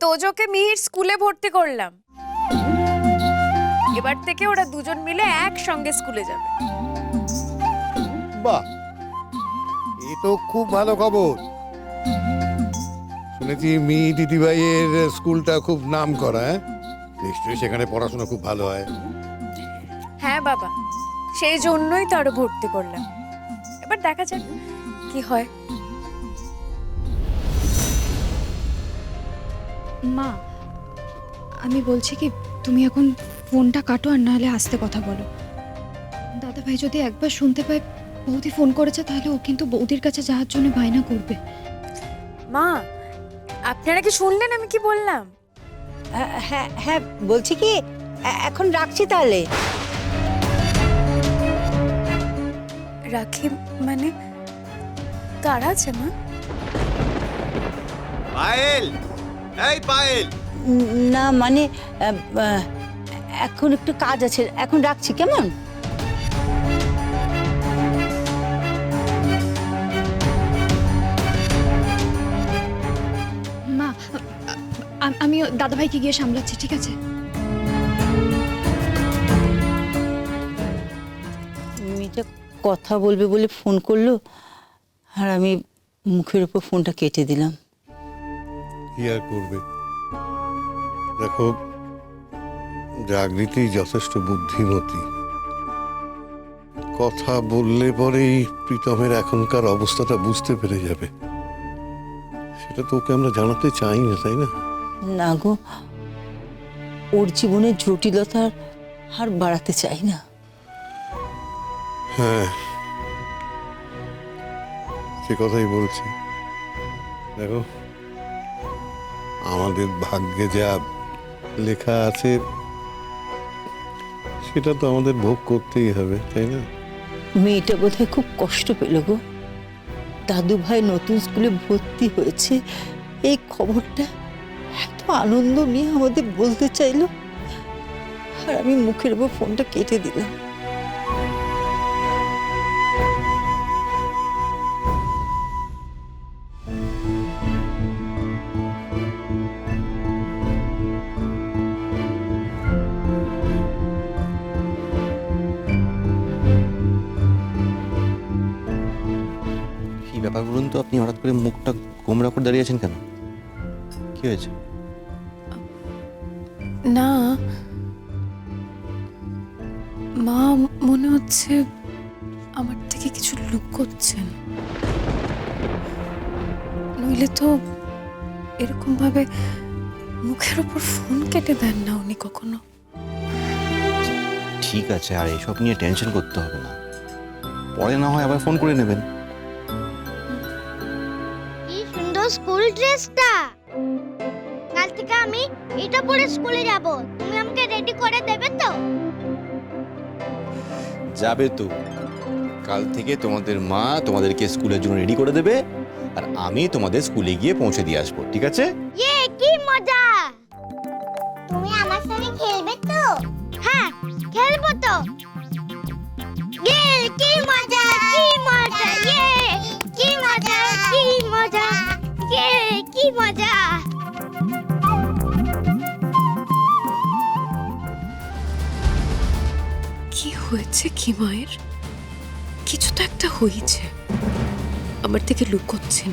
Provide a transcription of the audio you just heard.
তোজোকে মিহির স্কুলে ভর্তি করলাম। এবার থেকে ওরা দুজন মিলে একসঙ্গে স্কুলে যাবে। বাহ এ তো খুব ভালো খবর। শুনেছি মি দিদিভাইয়ের স্কুলটা খুব নাম করা হ্যাঁ? নিশ্চয়ই সেখানে পড়াশোনা খুব ভালো হয়। হ্যাঁ বাবা সেই জন্যই তো আরও ভর্তি করলাম। এবার দেখা যাক কি হয়। মা আমি বলছি কি তুমি এখন ফোনটা কাটো আর নাহলে আসতে কথা বলো। দাদা ভাই যদি একবার শুনতে পায় বৌদি ফোন করেছে তাহলে ও কিন্তু বৌদির কাছে যাওয়ার জন্য বায়না করবে। মা আপনারা কি শুনলেন আমি কি বললাম? হ্যাঁ, হ্যাঁ হ্যাঁ বলছি কি এখন রাখছি তাহলে। রাখি মানে কারা আছে মা? পায়েল! এই পায়েল। না মানে এখন একটু কাজ আছে। এখন রাখছি কেমন? মা আমি দাদা ভাইকে গিয়ে সামলাচ্ছি ঠিক আছে? মেয়েটা কথা বলবে বলে ফোন করল আর আমি মুখের উপর ফোনটা কেটে দিলাম। কি আর করবে? দেখো জাগৃতি যথেষ্ট বুদ্ধিমতী। কথা বললে পরেই প্রীতমের এখনকার অবস্থাটা বুঝতে পেরে যাবে। সেটা তো ওকে আমরা জানাতে চাই না তাই না? না গো ওর জীবনের জটিলতার হার বাড়াতে চাই না। হ্যাঁ সে কথাই বলছি। দেখো আমাদের ভাগ্যে যা লেখা আছে, সেটা তো আমাদের ভোগ করতেই হবে, তাই না? মেয়েটা বোধহয় খুব কষ্ট পেল গো। দাদু ভাই নতুন স্কুলে ভর্তি হয়েছে। এই খবরটা এত আনন্দ নিয়ে আমাদের বলতে চাইলো। আর আমি মুখের উপর ফোনটা কেটে দিলাম। ব্যাপার বলুন তো আপনি হঠাৎ করে মুখটা গোমরা করে দাঁড়িয়ে আছেন কেন? কি হয়েছে? না মা মনে হচ্ছে আমার থেকে কিছু লুকোচ্ছেন নইলে তো এরকম ভাবে মুখের উপর ফোন কেটে দেন না উনি কখনো। ঠিক আছে আর এসব নিয়ে টেনশন করতে হবে না। পরে না হয় আবার ফোন করে নেবেন। স্কুল ড্রেসটা। কাল থেকে আমি এটা পরে স্কুলে যাব। তুমি আমাকে রেডি করে দেবে তো? যাবে তো। কাল থেকে তোমাদের মা তোমাদেরকে স্কুলের জন্য রেডি করে দেবে আর আমি তোমাদের স্কুলে গিয়ে পৌঁছে দিয়ে আসব ঠিক আছে? ইয়ে কি মজা! তুমি আমার সঙ্গে খেলবে তো? হ্যাঁ খেলব তো। ইয়ে কি মজা কি মজা! মজা। কি হয়েছে কি মায়ের? কিছু তো একটা হয়েছে। আমার থেকে লুকোচ্ছেন।